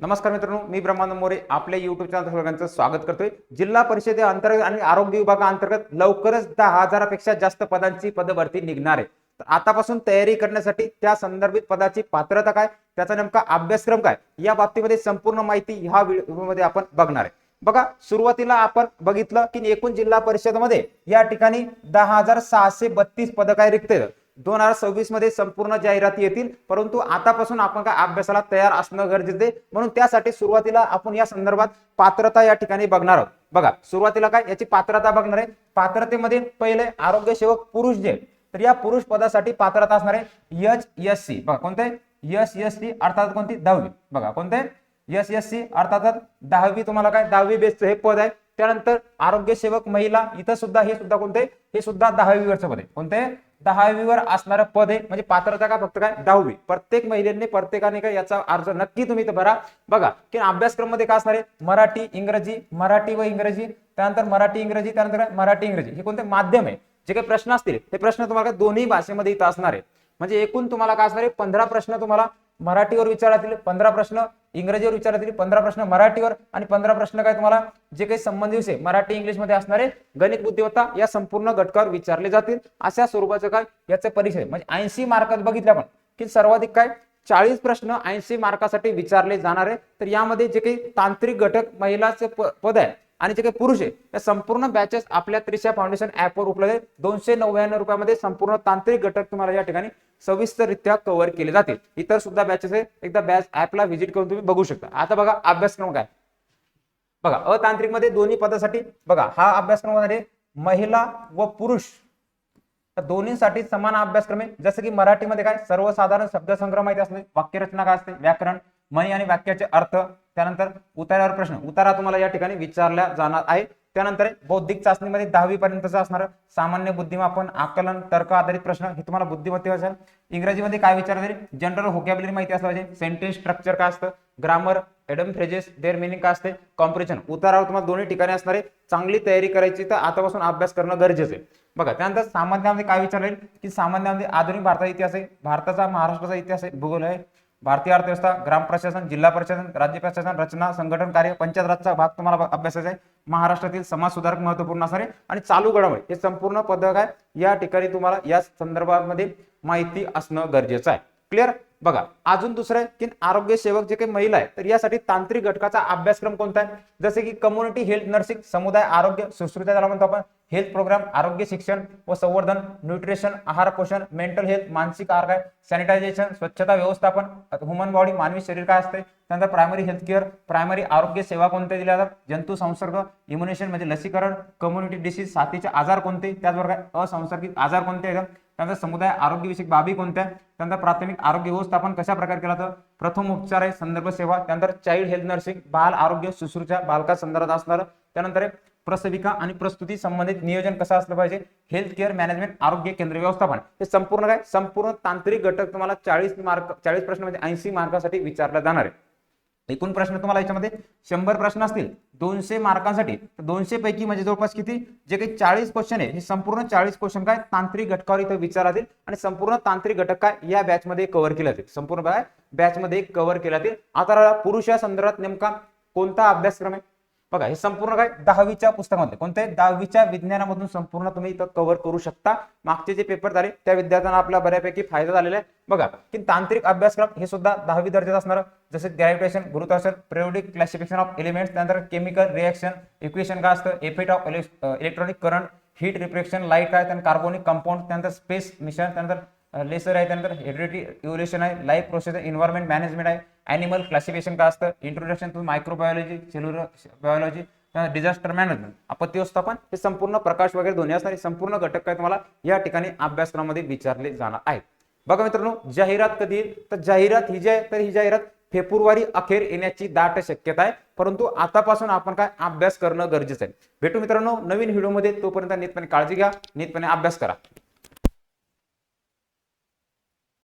नमस्कार मित्रांनो मी ब्रह्मानंद मोरे आपल्या युट्यूब चॅनल सगळ्यांचं स्वागत करतोय. जिल्हा परिषदे अंतर्गत आणि आरोग्य विभागाअंतर्गत लवकरच दहा हजारापेक्षा जास्त पदांची पदभरती निघणार आहे. तर आतापासून तयारी करण्यासाठी त्या संदर्भित पदाची पात्रता काय त्याचा नेमका अभ्यासक्रम काय या बाबतीमध्ये संपूर्ण माहिती ह्या व्हिडिओमध्ये आपण बघणार आहे. बघा सुरुवातीला आपण बघितलं की एकूण जिल्हा परिषदमध्ये या ठिकाणी दहा हजार सहाशे बत्तीस पद काय रिक्त दोन हजार सव्वीसमध्ये संपूर्ण जाहिराती येतील. परंतु आतापासून आपण काय अभ्यासाला तयार असणं गरजेचं आहे. म्हणून त्यासाठी सुरुवातीला आपण या संदर्भात पात्रता या ठिकाणी बघणार आहोत. बघा सुरुवातीला काय याची पात्रता बघणार आहे. पात्रतेमध्ये पहिले आरोग्य सेवक पुरुष जे तर या पुरुष पदासाठी पात्रता असणार आहे एच एस सी. बघा कोणते? एस एस सी अर्थात कोणती? दहावी. बघा कोणते? एस एस सी अर्थात दहावी तुम्हाला काय? दहावी बेसचं हे पद आहे. त्यानंतर आरोग्य सेवक महिला इथं सुद्धा हे सुद्धा कोणते? हे सुद्धा दहावी वरचं पद आहे कोणते? दहावीवर असणारं पद आहे म्हणजे पात्रता काय फक्त काय? दहावी. प्रत्येक महिलेने प्रत्येकाने काय याचा अर्ज नक्की तुम्ही भरा. बघा की अभ्यासक्रममध्ये काय असणार आहे? मराठी इंग्रजी मराठी व इंग्रजी त्यानंतर मराठी इंग्रजी त्यानंतर मराठी इंग्रजी. हे कोणते माध्यम आहे? जे काही प्रश्न असतील ते प्रश्न तुम्हाला काय दोन्ही भाषेमध्ये इथं असणार आहे. म्हणजे एकूण तुम्हाला काय असणार आहे? पंधरा प्रश्न तुम्हाला मराठीवर विचारतील. पंधरा प्रश्न इंग्रजीवर विचारतील पंधरा प्रश्न मराठीवर आणि पंधरा प्रश्न काय तुम्हाला? जे काही संबंधित विषय मराठी इंग्लिशमध्ये असणारे गणित बुद्धिमत्ता या संपूर्ण घटकावर विचारले जातील. अशा स्वरूपाचं काय? याचे परिचय म्हणजे ऐंशी मार्कात बघितलं आपण की सर्वाधिक काय? चाळीस प्रश्न ऐंशी मार्कासाठी विचारले जाणार. आहे तर यामध्ये जे काही तांत्रिक घटक महिलाचं पद आहे आणि जे काही पुरुष आहे त्या संपूर्ण बॅचेस आपल्या त्रिशा फाउंडेशन ऍपवर उपलब्ध आहे दोनशे नव्याण्णव रुपयामध्ये संपूर्ण तांत्रिक घटक तुम्हाला या ठिकाणी सविस्तररित्या कव्हर केले जातील. इतर सुद्धा बॅचेस आहे एकदा बॅच ऍपला व्हिजिट करून तुम्ही बघू शकता. आता बघा अभ्यासक्रम काय? बघा अतांत्रिकमध्ये दोन्ही पदासाठी बघा हा अभ्यासक्रम आहे. महिला व पुरुष. दोन्हीसाठी समान अभ्यासक्रम आहे. जसं की मराठीमध्ये काय? सर्वसाधारण शब्दसंग्रह माहिती असते वाक्यरचना काय असते? व्याकरण. मनी आणि वाक्याचे अर्थ त्यानंतर उतारावर प्रश्न. उतारा तुम्हाला या ठिकाणी विचारला जाणार आहे. त्यानंतर बौद्धिक चाचणीमध्ये दहावी पर्यंतचं असणार सामान्य बुद्धिमापन आकलन तर्क आधारित प्रश्न हे तुम्हाला बुद्धिमत्तेवर इंग्रजीमध्ये काय विचारलं तरी जनरल होकॅबलरी माहिती असलं पाहिजे. सेंटेन्स स्ट्रक्चर काय असतं? Grammar idiom phrases their meaning काय असते? कॉम्प्रिशन उतारावर तुम्हाला दोन्ही ठिकाणी असणारे चांगली तयारी करायची तर आतापासून अभ्यास करणं गरजेचं आहे. बघा त्यानंतर सामान्यामध्ये काय विचारलं की सामान्यामध्ये आधुनिक भारताचा इतिहास आहे भारताचा महाराष्ट्राचा इतिहास आहे भूगोल आहे. भारतीय अर्थव्यवस्था ग्राम प्रशासन जिल्हा प्रशासन राज्य प्रशासन रचना संघटन कार्य पंचायत राजचा भाग तुम्हाला अभ्यासाचा आहे. महाराष्ट्रातील समाज सुधारक महत्त्वपूर्ण असणारे आणि चालू घडामोडी हे संपूर्ण पदक आहे. या ठिकाणी तुम्हाला या संदर्भामध्ये माहिती असणं गरजेचं आहे. क्लिअर बघा अजून दुसरं आहे की आरोग्य सेवक जे काही महिला आहे तर यासाठी तांत्रिक घटकाचा अभ्यासक्रम कोणता आहे? जसे की कम्युनिटी हेल्थ नर्सिंग समुदाय आरोग्य सुश्रुता ज्याला म्हणतो आपण हेल्थ प्रोग्राम आरोग्य शिक्षण व संवर्धन न्यूट्रिशन आहार पोषण मेंटल हेल्थ मानसिक आरोग्य सॅनिटायझेशन स्वच्छता व्यवस्थापन ह्युमन बॉडी मानवी शरीर काय असते? त्यानंतर प्रायमरी हेल्थ केअर प्रायमरी आरोग्य सेवा कोणत्या दिल्या जातात? जंतू संसर्ग इम्युनेशन म्हणजे लसीकरण कम्युनिटी डिसीज साथीचे आजार कोणते? त्याचबरोबर असंसर्गिक असंसर्गित आजार कोणते आहेत? त्यानंतर समुदाय आरोग्यविषयक बाबी कोणत्या? त्यांचा प्राथमिक आरोग्य व्यवस्थापन कशा प्रकारे केलं जातं? प्रथम उपचार आहे संदर्भ सेवा त्यानंतर चाइल्ड हेल्थ नर्सिंग बाल आरोग्य शुश्रूषा बालका संदर्भात असणारं. त्यानंतर आहे प्रसविका आणि प्रस्तुती संबंधित नियोजन कसं असलं पाहिजे? हेल्थ केअर मॅनेजमेंट आरोग्य केंद्र व्यवस्थापन. हे संपूर्ण काय? संपूर्ण तांत्रिक घटक तुम्हाला चाळीस मार्क चाळीस प्रश्न म्हणजे ऐंशी मार्कासाठी विचारला जाणार आहे. एकूण प्रश्न तुम्हाला याच्यामध्ये शंभर प्रश्न असतील दोनशे मार्कांसाठी तर दोनशे पैकी म्हणजे जवळपास किती? जे काही चाळीस क्वेश्चन आहे हे संपूर्ण चाळीस क्वेश्चन काय? तांत्रिक घटकावर इथं विचारातील आणि संपूर्ण तांत्रिक घटक काय? या बॅच मध्ये कव्हर केले जातील. संपूर्ण काय? बॅच मध्ये कव्हर केला जाईल आता पुरुष या संदर्भात नेमका कोणता अभ्यासक्रम आहे? बघा हे संपूर्ण काय? दहावीच्या पुस्तकामध्ये. कोणत्या दहावीच्या विज्ञानामधून संपूर्ण तुम्ही इथं कव्हर करू शकता. मागचे जे पेपर झाले त्या विद्यार्थ्यांना आपला बऱ्यापैकी फायदा झालेला आहे. बघा की तांत्रिक अभ्यासक्रम हे सुद्धा दहावी दर्जाचं असणार. जसे ग्रॅव्हिटेशन गुरुत्वाकर्षण पिरियोडिक क्लासिफिकेशन ऑफ एलिमेंट्स त्यानंतर केमिकल रिएक्शन इक्वेशन काय असतं? Effect of electronic current heat reflection light काय? त्यानंतर कार्बोनिक कंपाऊंड त्यानंतर स्पेस मिशन त्यानंतर लेसर आहे त्यानंतर हेरिडिटी इव्होल्युशन आहे लाईफ प्रोसेस एन्व्हायरमेंट मॅनेजमेंट आहे. ॲनिमल क्लासिफिकेशन काय असतं? Introduction to microbiology cellular biology disaster management आपत्ती व्यवस्थापन हे संपूर्ण प्रकाश वगैरे दोन्ही असणारे संपूर्ण घटक काय तुम्हाला या ठिकाणी अभ्यासक्रमामध्ये विचारले जाणार आहेत. बघा मित्रांनो जाहिरात कधी येईल? तर जाहिरात ही जी आहे तर ही जाहिरात फेब्रुवारी अखेर येण्याची दाट शक्यता आहे. परंतु आतापासून आपण काय अभ्यास करणं गरजेचं आहे. भेटू मित्रांनो नवीन व्हिडिओमध्ये तोपर्यंत नीटपणे काळजी घ्या नीटपणे अभ्यास करा.